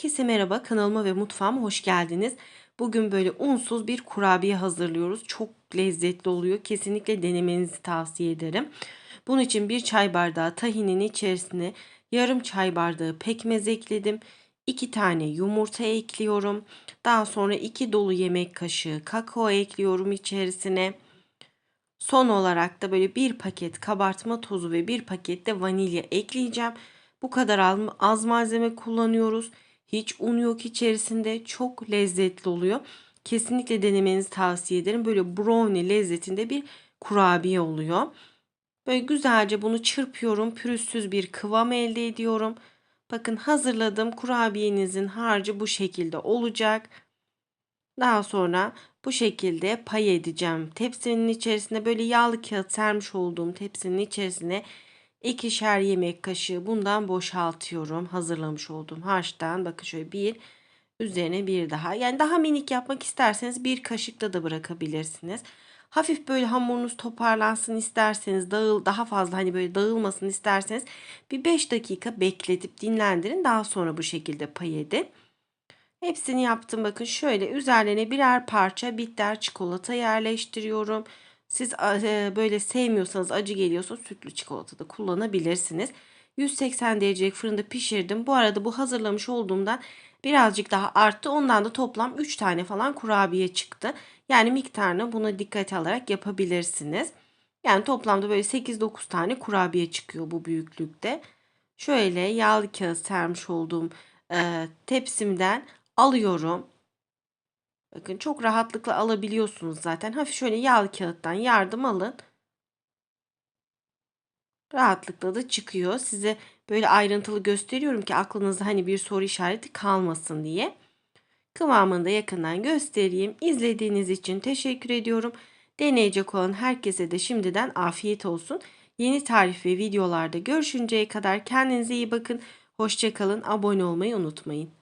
Herkese merhaba kanalıma ve mutfağıma hoş geldiniz. Bugün böyle unsuz bir kurabiye hazırlıyoruz. Çok lezzetli oluyor. Kesinlikle denemenizi tavsiye ederim. Bunun için bir çay bardağı tahinin içerisine yarım çay bardağı pekmez ekledim. 2 tane yumurta ekliyorum. Daha sonra 2 dolu yemek kaşığı kakao ekliyorum içerisine. Son olarak da böyle bir paket kabartma tozu ve bir paket de vanilya ekleyeceğim. Bu kadar az malzeme kullanıyoruz. Hiç un yok içerisinde. Çok lezzetli oluyor. Kesinlikle denemenizi tavsiye ederim. Böyle brownie lezzetinde bir kurabiye oluyor. Böyle güzelce bunu çırpıyorum. Pürüzsüz bir kıvam elde ediyorum. Bakın hazırladığım kurabiyenizin harcı bu şekilde olacak. Daha sonra bu şekilde pay edeceğim. Tepsinin içerisinde böyle yağlı kağıt sermiş olduğum tepsinin içerisine ikişer yemek kaşığı bundan boşaltıyorum. Hazırlamış olduğum harçtan bakın şöyle bir üzerine bir daha. Yani daha minik yapmak isterseniz bir kaşıkta da bırakabilirsiniz. Hafif böyle hamurunuz toparlansın isterseniz dağıl daha fazla hani böyle dağılmasın isterseniz bir 5 dakika bekletip dinlendirin. Daha sonra bu şekilde pay edin. Hepsini yaptım bakın şöyle üzerlerine birer parça bitter çikolata yerleştiriyorum. Siz e, böyle sevmiyorsanız acı geliyorsa sütlü çikolata da kullanabilirsiniz. 180 derecelik fırında pişirdim. Bu arada bu hazırlamış olduğumdan birazcık daha arttı. Ondan da toplam 3 tane falan kurabiye çıktı. Yani miktarını buna dikkat alarak yapabilirsiniz. Yani toplamda böyle 8-9 tane kurabiye çıkıyor bu büyüklükte. Şöyle yağlı kağıt sermiş olduğum e, tepsimden alıyorum. Bakın çok rahatlıkla alabiliyorsunuz zaten. Hafif şöyle yağlı kağıttan yardım alın. Rahatlıkla da çıkıyor. Size böyle ayrıntılı gösteriyorum ki aklınızda hani bir soru işareti kalmasın diye. Kıvamını da yakından göstereyim. İzlediğiniz için teşekkür ediyorum. Deneyecek olan herkese de şimdiden afiyet olsun. Yeni tarif ve videolarda görüşünceye kadar kendinize iyi bakın. Hoşçakalın. Abone olmayı unutmayın.